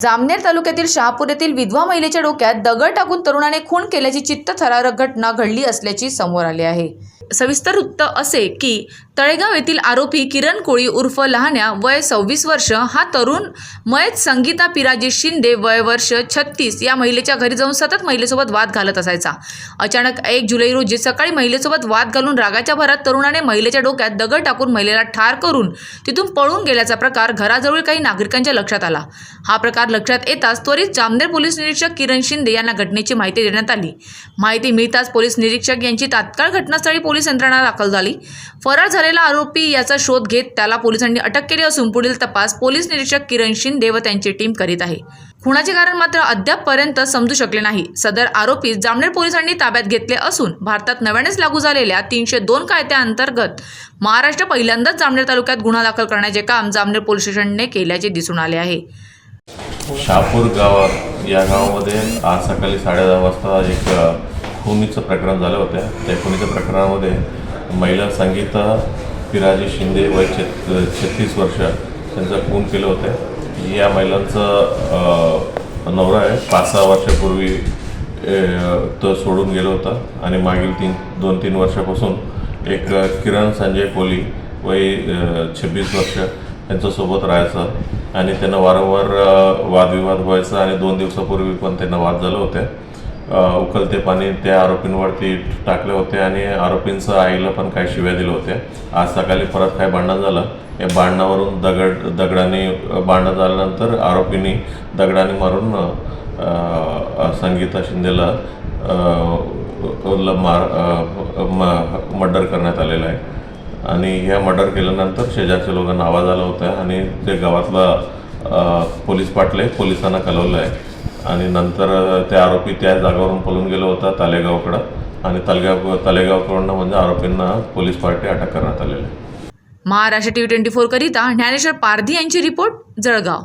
जामनेर तालुक्यातील शहापूर येथील विधवा महिलेच्या डोक्यात दगड टाकून तरुणाने खून केल्याची चित्तथरारक घटना घडली असल्याची समोर आली आहे. सविस्तर वृत्त असे की तळेगाव येथील आरोपी किरण कोळी उर्फ लहान्या वय सव्वीस वर्ष हा तरुण मयत संगीता पिराजी शिंदे वय वर्ष छत्तीस या महिलेच्या घरी जाऊन सतत महिलेसोबत वाद घालत असायचा. अचानक एक जुलै रोजी सकाळी महिलेसोबत वाद घालून रागाच्या भरात तरुणाने महिलेच्या डोक्यात दगड टाकून महिलेला ठार करून तिथून पळून गेल्याचा प्रकार घराजवळ काही नागरिकांच्या लक्षात आला. हा प्रकार लक्षात येताच त्वरित जामनेर पोलीस निरीक्षक किरण शिंदे यांना घटनेची माहिती देण्यात आली. माहिती मिळताच पोलीस निरीक्षक यांची तात्काळ घटनास्थळी पोलीस यंत्रणा दाखल झाली. फरार झालेला आरोपी याचा शोध घेत त्याला पोलिसांनी अटक केली असून पुढील तपास पोलीस निरीक्षक किरण शिंदे व त्यांची टीम करीत आहे. खुनाचे कारण मात्र अद्यापपर्यंत समजू शकले नाही. सदर आरोपी जामनेर पोलिसांनी ताब्यात घेतले असून भारतात नव्यानेच लागू झालेल्या तीनशे दोन कायद्याअंतर्गत महाराष्ट्र पहिल्यांदाच जामनेर तालुक्यात गुन्हा दाखल करण्याचे काम जामनेर पोलीस स्टेशनने केल्याचे दिसून आले आहे. शापूर गावात या गावामध्ये आज सकाळी साडेदहा वाजता एक खुनीचं प्रकरण झालं होतं. त्या खुनीच्या प्रकरणामध्ये महिला संगीता पिराजी शिंदे वय छत छत्तीस वर्ष त्यांचं खून केलं होतं. या महिलांचं नवरा आहे. पाच सहा वर्षापूर्वी तो सोडून गेला होता. आणि मागील तीन दोन तीन वर्षापासून एक किरण संजय कोली वय छब्बीस वर्ष त्यांच्यासोबत राहायचं. आणि त्यांना वारंवार वादविवाद व्हायचा. आणि दोन दिवसापूर्वी पण त्यांना वाद झालं होते. उकलते पाणी त्या आरोपींवरती टाकले होते आणि आरोपींचं आईला पण काही शिव्या दिल्या होत्या. आज सकाळी परत काय भांडण झालं. या भांडणावरून दगड दगडाने भांडण झाल्यानंतर आरोपींनी दगडाने मारून संगीता शिंदेला मार मर्डर करण्यात आलेला आहे. आणि ह्या मर्डर केल्यानंतर शेजारच्या लोकांना आवाज आला होता आणि ते गावातला पोलीस पाटले पोलिसांना कळवलं आहे. आणि नंतर ते आरोपी त्या जागावरून पळून गेला होता तालेगावकडं. आणि तालेगाव तालेगावकडनं म्हणजे आरोपींना पोलीस पार्टी अटक करण्यात आलेली Maharashtra T V twenty four करिता ज्ञानेश्वर पारधी यांची रिपोर्ट जळगाव.